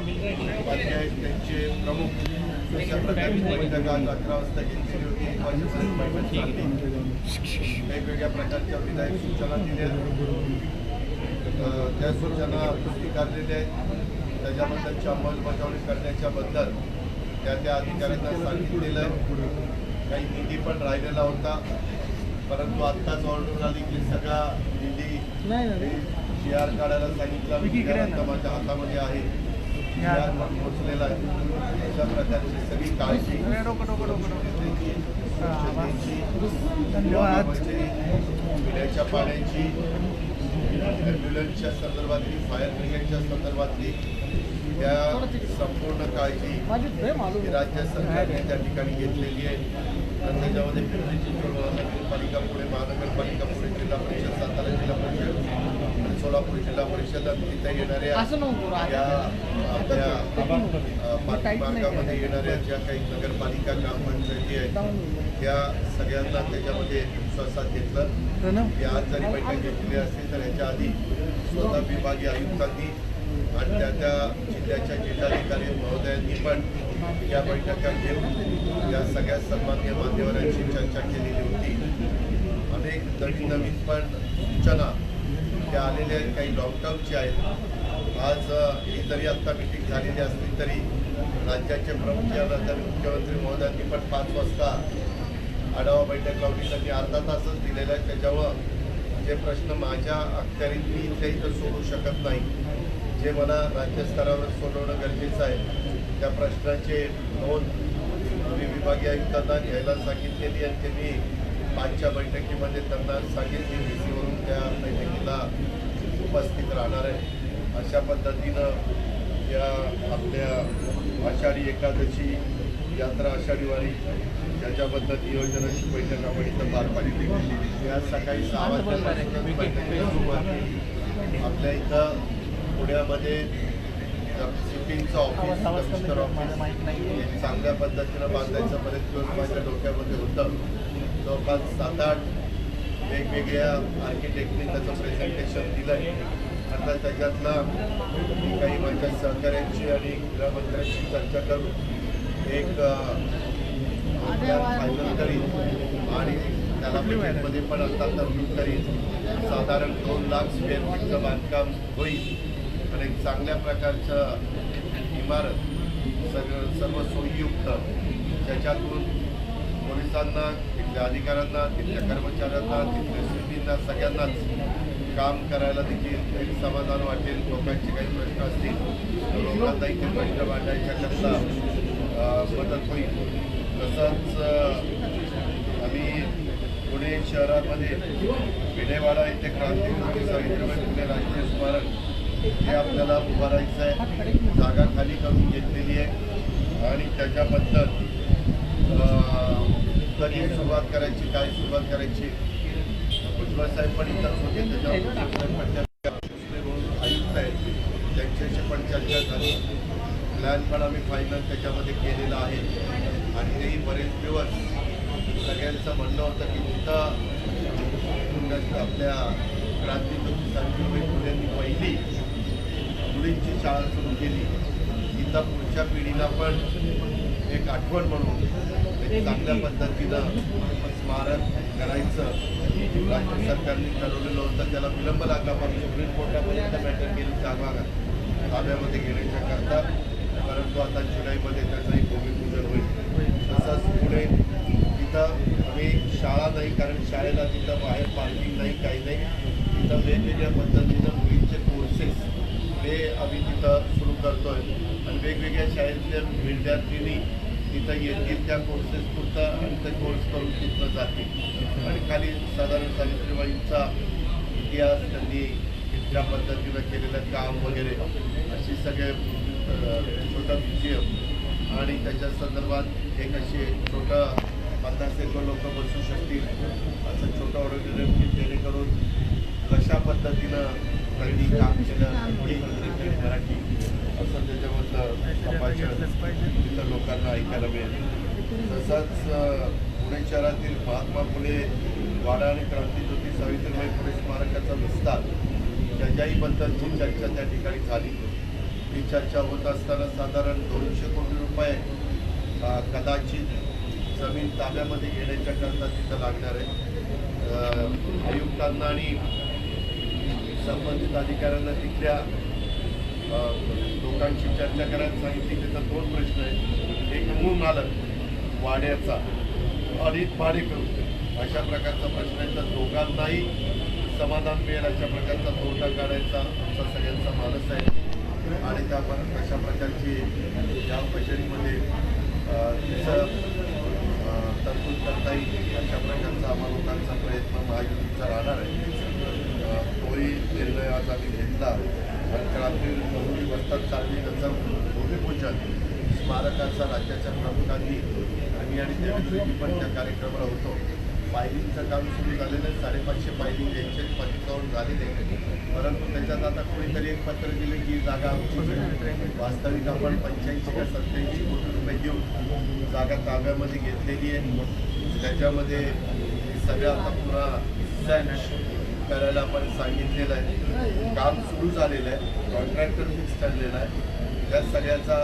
उपाध्याय त्यांचे प्रमुख बैठक अकरा वाजता घेतलेली होती वेगवेगळ्या प्रकारच्या विधायक सूचना दिल्या. त्या सूचना स्वीकारलेल्या आहेत. त्याच्याबद्दलची अंमलबजावणी करण्याच्या बद्दल त्या त्या अधिकाऱ्यांना सांगितलेलं आहे काही निधी पण राहिलेला होता. परंतु आत्ताच ऑर्डर आली की सगळा निधी जी आर काढायला सांगितलं. माझ्या हातामध्ये आहे. पोहोचलेला आहे. अशा प्रकारची सगळी काळजी धन्यवाद. पिण्याच्या पाण्याची ॲम्ब्युलन्सच्या संदर्भातली फायर ब्रिगेडच्या संदर्भातली त्या संपूर्ण काळजी राज्य सरकारने त्या ठिकाणी घेतलेली आहे. आणि त्याच्यामध्ये पिंपरी चिंचवड महानगरपालिका पुणे महानगरपालिका पुणे जिल्हा परिषद सातारा जिल्हा परिषद आणि सोलापूर जिल्हा परिषद आणि तिथे येणाऱ्या या आपल्या येणाऱ्या ज्या काही नगरपालिका ग्रामपंचायती आहेत त्या सगळ्यांना त्याच्यामध्ये विश्वासात घेतलं. की आज जरी बैठक घेतलेली असली तर याच्या आधी स्वतः विभागीय आयुक्तांनी आणि त्या त्या जिल्ह्याच्या जिल्हाधिकारी महोदयांनी पण या बैठका घेऊन या सगळ्या सन्मान्य मान्यवरांशी चर्चा केलेली होती. अनेक नवीन नवीन पण सूचना त्या आलेल्या आहेत. काही लॉकडाऊनची आहेत. आज ही जरी आत्ता मिटिंग झालेली असली तरी राज्याचे प्रमुख या राज्याचे मुख्यमंत्री महोदयांनी पण पाच वाजता आढावा बैठक लावली. त्यांनी अर्धा तासच दिलेला आहे. त्याच्यावर जे प्रश्न माझ्या अखत्यारीत मी इथल्या इथं सोडू शकत नाही. जे मला राज्यस्तरावर सोडवणं गरजेचं आहे त्या प्रश्नाचे नोंद मी विभागीय आयुक्तांना घ्यायला सांगितलेली आणि त्यांनी पाचच्या बैठकीमध्ये त्यांना सांगितली डी सीवरून त्या बैठकीला उपस्थित राहणार आहे. अशा पद्धतीनं या आपल्या आषाढी एकादशी यात्रा आषाढी वारी याच्याबद्दल नियोजनाची बैठक आपण इथं पार पाडली. या सकाळी सहा वाजता बैठकीला सुरुवात आपल्या इथं पुण्यामध्ये शिपिंगचं ऑफिस कमिशनर ऑफिस चांगल्या पद्धतीनं बांधायचं बरेच दिवस माझ्या डोक्यामध्ये होतं. जवळपास सात आठ वेगवेगळ्या आर्किटेक्टने त्याचं प्रेझेंटेशन दिलं आहे आता त्याच्यातला मी काही माझ्या सहकाऱ्यांची आणि गृहमंत्र्यांशी चर्चा करून एक फायनल करीन आणि त्याला बजेटमध्ये पण आता तरतूद करीन साधारण दोन लाख स्क्वेअर फीटचं बांधकाम होईल. पण एक चांगल्या प्रकारचं इमारत सग सर्व सोयीयुक्त. ज्याच्यातून पोलिसांना तिथल्या अधिकाऱ्यांना तिथल्या कर्मचाऱ्यांना तिथल्या सिटींना सगळ्यांनाच काम करायला देखील एक समाधान वाटेल. लोकांचे काही प्रश्न असतील लोकांना इथे प्रश्न मांडायच्याकरता मदत होईल. तसंच आम्ही पुणे शहरामध्ये विडेवाडा येथे क्रांती सावित्रीबाई फुले राष्ट्रीय स्मारक हे आपल्याला उभारायचं आहे. जागा खाली करून घेतलेली आहे. आणि त्याच्याबद्दल कधी सुरुवात करायची काय सुरुवात करायची भुजबळ साहेब पण इतर होते त्याच्यावर म्हणून आयुक्त आहेत. त्यांच्याशी पण चर्चा झाली. प्लॅन पण आम्ही फायनल त्याच्यामध्ये केलेला आहे. आणि तेही बरेच दिवस सगळ्यांचं म्हणणं होतं की तिथं आपल्या क्रांतीज्योती सावित्रीबाई फुलेंनी पहिली. मुलींची शाळा सुरू केली. तिथं पुढच्या पिढीला पण एक आठवण म्हणून एक चांगल्या पद्धतीनं स्मारक करायचं. राज्य सरकारने ठरवलेलं होतं. त्याला विलंब लागला पण सुप्रीम कोर्टापर्यंत मॅटर गेली भागात ताब्यामध्ये घेण्याच्या करता. परंतु आता जुलैमध्ये त्याचंही भूमिपूजन होईल. तसंच पुढे तिथं आम्ही शाळा नाही कारण शाळेला तिथं बाहेर पार्किंग नाही काही नाही. तिथं वेगवेगळ्या पद्धतीनं मुलींचे कोर्सेस ते आम्ही तिथं सुरू करतोय. आणि वेगवेगळ्या शाळेतल्या विद्यार्थिनी तिथं येतील त्या कोर्सेस पुरतं आणि ते कोर्स करून तिथं जातील. आणि खाली साधारण सावित्रीबाईंचा इतिहास त्यांनी ज्या पद्धतीनं केलेलं काम वगैरे अशी सगळे छोटा म्युझियम आणि त्याच्या संदर्भात एक असे छोटं पन्नास एक लोक बसू शकतील असं छोटं ऑडिटोरियम की जेणेकरून कशा पद्धतीनं त्यांनी काम केलं. मराठी असं त्याच्यामधलं संभाषण तिथं लोकांना ऐकायला मिळेल. तसंच पुणे शहरातील महात्मा फुले वाडा आणि क्रांतीज्योती सावित्रीबाई फुले स्मारकाचा विस्तार त्याच्याही बद्दलची चर्चा त्या ठिकाणी झाली. ही चर्चा होत असताना साधारण दोनशे कोटी रुपये कदाचित जमीन ताब्यामध्ये घेण्याच्या करता तिथं लागणार आहे. आयुक्तांना आणि संबंधित अधिकाऱ्यांना तिथल्या लोकांशी चर्चा करायला सांगितली. त्याचा दोन प्रश्न आहेत. एक मूळ मालक वाड्याचा आणि भाडेकरू अशा प्रकारचा प्रश्न आहे. तर दोघांनाही समाधान मिळेल अशा प्रकारचा तोटा काढायचा आमचा सगळ्यांचा मानस आहे. आणि त्या पण अशा प्रकारची या पैशांमध्ये तिचं तरतूद करता येईल अशा प्रकारचा आम्हा लोकांचा प्रयत्न महायुती राहणार आहे अ, तोही निर्णय घेतला. अंतरातील बहुरी वस्तात चालली त्याचं भूमिपूजन स्मारकाचा राज्याच्या प्रमुखांनी आणि आणि देवेंद्रजी पण त्या कार्यक्रमाला होतो. पायरींचं काम सुरू झालेलं आहे साडेपाचशे पायरी त्यांचे पंचावन्न झालेले. परंतु त्याच्यात आता कोणीतरी एक पत्र दिले की जागा वास्तविक आपण पंच्याऐंशी का सत्याऐंशी कोटी रुपये देऊन जागा ताब्यामध्ये घेतलेली आहे. त्याच्यामध्ये सगळं आता पुरा करायला आपण सांगितलेलं आहे. काम सुरू झालेलं आहे. कॉन्ट्रॅक्टर फिक्स ठरलेला आहे. त्या सगळ्याचा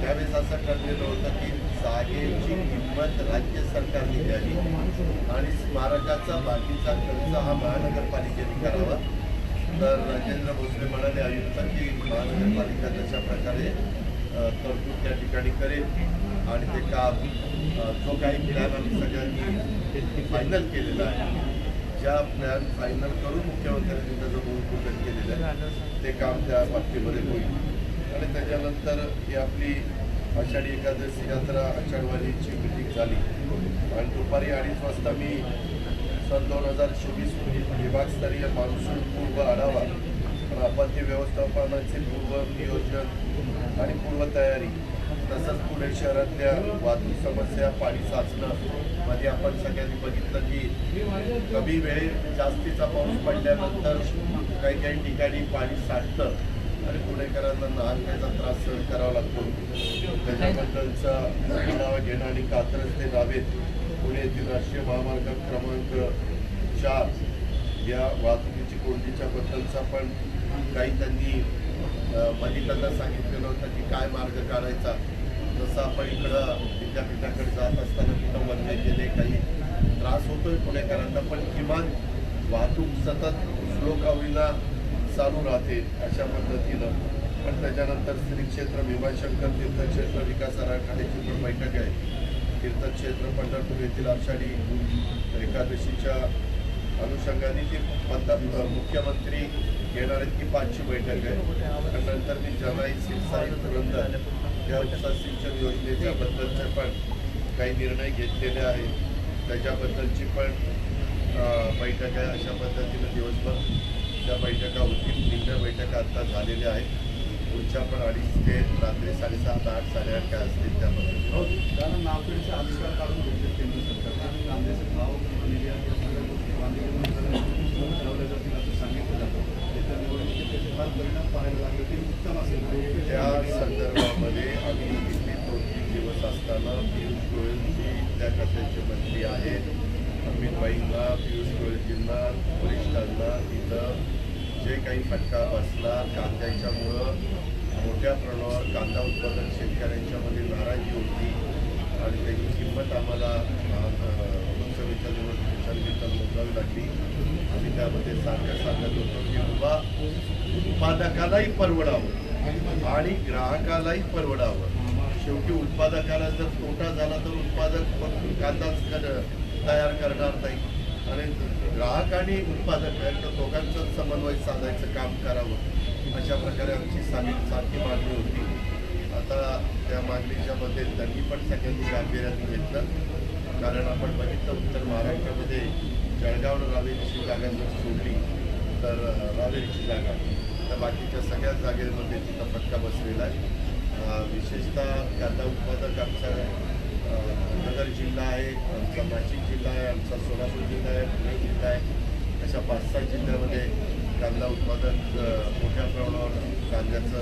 त्यावेळेस असं ठरलेलं होतं की जागेची किंमत राज्य सरकारने द्यावी आणि स्मारकाचा बाकीचा खर्च हा महानगरपालिकेने करावा. तर राजेंद्र भोसले म्हणाले आयुक्त की महानगरपालिका तशा प्रकारे तरतूद त्या ठिकाणी करेल आणि ते काम जो काही प्लॅन आम्ही सगळ्यांनी फायनल केलेला आहे. ज्या प्लॅन फायनल करून मुख्यमंत्र्यांनी त्याचं भूमिपूजन केलेलं आहे. ते काम त्या बाबतीमध्ये होईल. आणि त्याच्यानंतर ही आपली आषाढी एकादशी यात्रा आषाढवारीची मिटिंग झाली. आणि दुपारी अडीच वाजता मी सन दोन हजार चोवीस विभागस्तरीय मान्सून पूर्व आढावा आणि आपत्ती व्यवस्थापनाचे पूर्व नियोजन आणि पूर्वतयारी तसंच पुणे शहरातल्या वाहतूक समस्या पाणी साचणं मध्ये आपण सगळ्यांनी बघितलं की कमी वेळेत जास्तीचा पाऊस पडल्यानंतर काही काही ठिकाणी पाणी साठतं आणि पुणेकरांना नाहकाचा त्रास सहन करावा लागतो. त्याच्याबद्दलचा आढावा घेणं आणि कात्रज ते नावेत पुणे येथील राष्ट्रीय महामार्ग क्रमांक चार या वाहतुकीची कोंडीच्या बद्दलचा पण काही त्यांनी मलिकांना सांगितलेलं होतं की काय मार्ग काढायचा. जसं आपण इकडं विद्यापीठाकडे जात असताना तिथं बंद केले काही त्रास होतोय पुणेकरांना पण किमान वाहतूक सतत स्लो चालू राहते अशा पद्धतीनं. पण त्याच्यानंतर श्री क्षेत्र भीमाशंकर तीर्थक्षेत्र विकास आराखड्याची पण बैठक आहे. तीर्थक्षेत्र पंढरपूर येथील आषाढी एकादशीच्या अनुषंगाने ती पंत मुख्यमंत्री घेणार आहेत की पाचची बैठक आहे. आणि नंतर मी जनाई सिरसाई पुरंदर या सिंचन योजनेच्या बद्दलचे पण काही निर्णय घेतलेले आहेत. त्याच्याबद्दलची पण बैठक आहे. अशा पद्धतीनं दिवसभर त्या बैठका होतील तीन बैठका आता झालेल्या आहेत. पुढच्या पण अडीच ते रात्री साडेसात आठ साडेआठ काय असतील त्या पद्धतीनं. हो कारण नावखेडचे आविष्कार काढून घेतले केंद्र सरकारने. आणि कांद्याचे भाव निर्यात या सगळ्या गोष्टी वांदेकडून ठरवल्या जातील असं सांगितलं जातं. येत्या निवडणुकीत त्याचे फार परिणाम पाहायला लागले. ते उत्तम असेल. त्या असताना पियुष गोयलजी त्या खात्याचे मंत्री आहेत अमितबाईंना पियुष गोयलजींना वरिष्ठांना तिथं जे काही फटका बसला कांद्याच्यामुळं मोठ्या प्रमाणावर कांदा उत्पादन शेतकऱ्यांच्यामध्ये नाराजी होती आणि त्याची किंमत आम्हाला लोकसभेच्या निवडणुकीच्या निमित्तानं मोजावी लागली. आम्ही त्यामध्ये सारखं सांगत होतो की बाबा उत्पादकालाही परवडावं आणि ग्राहकालाही परवडावं. शेवटी उत्पादकाला जर तोटा झाला तर उत्पादक फक्त कांदाच कर- तयार करणार नाही. आणि ग्राहक आणि उत्पादक यांच्या दोघांचं समन्वय साधायचं काम करावं. अशा प्रकारे आमची सामी सारखी मागणी होती. आता त्या मागणीच्या मध्ये त्यांनी पण सगळ्यांनी गांभीर्याने घेतलं. कारण आपण बघितलं उत्तर महाराष्ट्रामध्ये जळगाव रावेरीची जागा जर सोडली तर रावेरीची जागा. तर बाकीच्या सगळ्या जागेमध्ये तिथं फटका बसलेला आहे. विशेषतः कांदा उत्पादक आमचा नगर जिल्हा आहे आमचा नाशिक जिल्हा आहे आमचा सोलापूर जिल्हा आहे पुणे जिल्हा आहे. अशा पाच सहा जिल्ह्यामध्ये कांदा उत्पादक मोठ्या प्रमाणावर कांद्याचं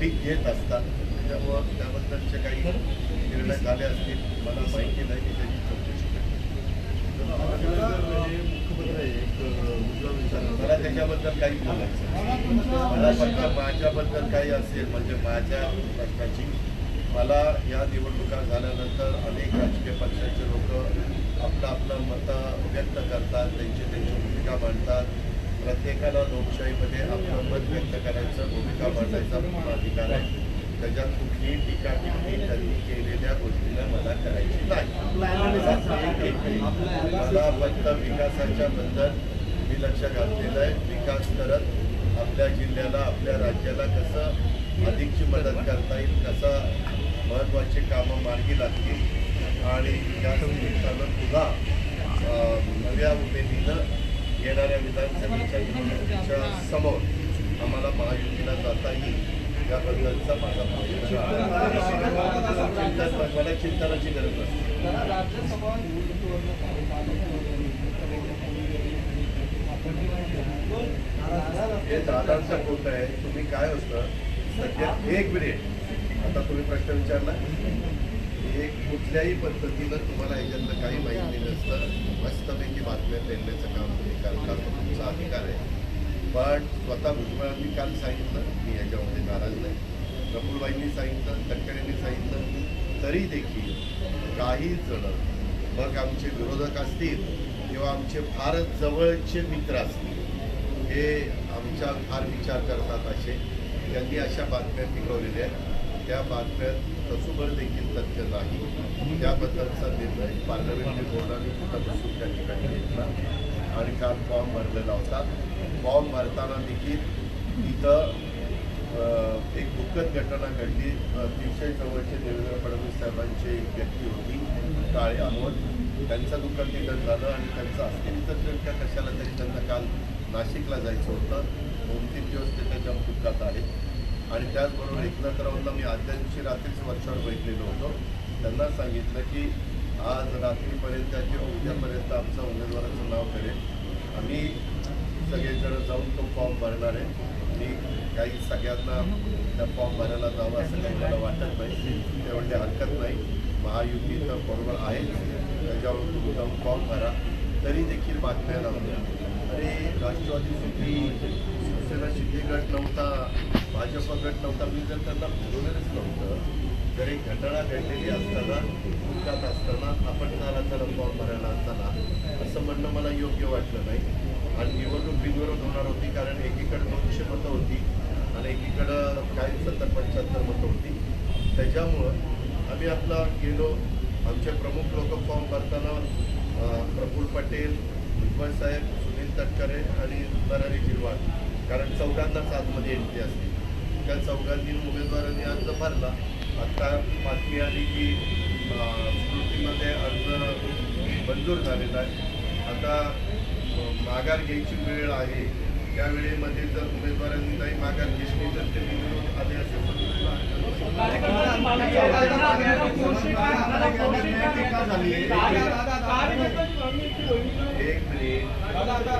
पीक घेत असतात. त्यामुळं त्याबद्दलचे काही निर्णय झाले असतील मला माहिती नाही की त्याची चौकशी वृत्तपत्र आहे एक उज्ज्वल विचार मला त्याच्याबद्दल काही बोलायचं मला फक्त माझ्याबद्दल काही असेल म्हणजे माझ्या प्रश्नाची मला या निवडणुका झाल्यानंतर अनेक राजकीय पक्षाचे लोक आपलं आपलं मतं व्यक्त करतात त्यांची त्यांची भूमिका मांडतात. प्रत्येकाला लोकशाहीमध्ये आपलं मत व्यक्त करायचं भूमिका मांडायचा पूर्ण अधिकार आहे. त्याच्यात कुठलीही टीका टिप्पणी त्यांनी केलेल्या गोष्टीला मला करायची नाही. मला फक्त विकासाच्या बद्दल मी लक्ष घातलेलं आहे. विकास करत आपल्या जिल्ह्याला आपल्या राज्याला कसं अधिकची मदत करता येईल कसं महत्त्वाची कामं मार्गी लागतील. आणि या निमित्तानं पुन्हा नव्या उमेदीनं येणाऱ्या विधानसभेच्या निवडणुकीच्या समोर आम्हाला महायुतीला जाता येईल. याबद्दलचा माझा मला चिंतनाची गरज नसते हे दादांचा कोट आहे. तुम्ही काय असतं सध्या एक मिनिट आता तुम्ही प्रश्न विचारला. एक कुठल्याही पद्धतीनं तुम्हाला याच्यातलं काही माहिती नसतं. मस्तपैकी बातम्या देण्याचं काम तुम्ही करता. तुमचा अधिकार आहे. पण स्वतः भुजबळांनी काल सांगितलं मी याच्यामध्ये नाराज नाही. प्रफुलबाईंनी सांगितलं तटकरेंनी सांगितलं तरी देखील काही जण मग आमचे विरोधक असतील किंवा आमचे फारच जवळचे मित्र असतील हे आमच्या फार विचार करतात असे. त्यांनी अशा बातम्या पिकवलेल्या आहेत. त्या बातम्यात तसुभर देखील तथ्य नाही. त्याबद्दलचा निर्णय पार्लमेंटरी बोर्डाने कुठं बसून त्या ठिकाणी घेतला. आणि काल फॉर्म भरलेला होता. फॉर्म भरताना देखील तिथं एक दुःखद घटना घडली. अतिशय जवळचे देवेंद्र फडणवीस साहेबांची एक व्यक्ती होती काळे अहमद त्यांचं दुःखद निधन झालं आणि त्यांचं अस्थिरीचं नेमक्या कशाला तरी त्यांना काल नाशिकला जायचं होतं. दोन तीन दिवस ते त्यांच्या दुःखात आहेत आणि त्याचबरोबर एकनाथरावांना मी आदल्या दिवशी रात्रीच वर्षावर बैठलेलो होतो. त्यांना सांगितलं की आज रात्रीपर्यंत किंवा उद्यापर्यंत आमचा उमेदवाराचं नाव करेल आम्ही सगळेजण जाऊन तो फॉर्म भरणार आहे. मी काही सगळ्यांना त्या फॉर्म भरायला जावं असं काही मला वाटत नाही. ते हरकत नाही. महायुती तर बरोबर आहे. त्याच्यावर तुम्ही जाऊन फॉर्म भरा. तरी देखील बातम्या लावल्या अरे राष्ट्रवादी सुधी शिवसेना शिंदे गट नव्हता भाजप गट नव्हता. मी जर त्यांना बोलवलेलंच नव्हतं जरी घटना घडलेली असताना दुःखात असताना आपण त्याला त्याला फॉर्म भरायला असताना असं म्हणणं मला योग्य वाटलं नाही. आणि निवडणूक बिनविरोध होणार होती कारण एकीकडे दोनशे मतं होती आणि एकीकडं काही सत्तर पंच्याहत्तर मतं होती. त्याच्यामुळं आम्ही आपला गेलो. आमचे प्रमुख लोक फॉर्म भरताना प्रफुल प्रफुल्ल पटेल भुजबळ साहेब सुनील तटकरे आणि नरहरी जिरवाड कारण चौघांनाच आतमध्ये एंट्री असते त्या चौघांनी उमेदवारांनी अर्ज भरला. आता बातमी आली की स्मृतीमध्ये अर्ज मंजूर झालेला आहे. आता माघार घ्यायची वेळ आहे. त्या वेळेमध्ये जर उमेदवारांनी काही माघार घेतली तर ते बिनविरोध आले असे एक मिनिट.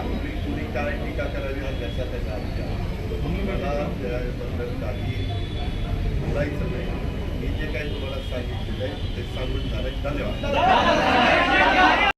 तुम्ही कुणी काय टीका करावी हा त्याच्या त्याच्या मला त्याबद्दल काही बोलायचं नाही. जे काही तुम्हाला सांगितलेलं आहे ते सांगून झालं धन्यवाद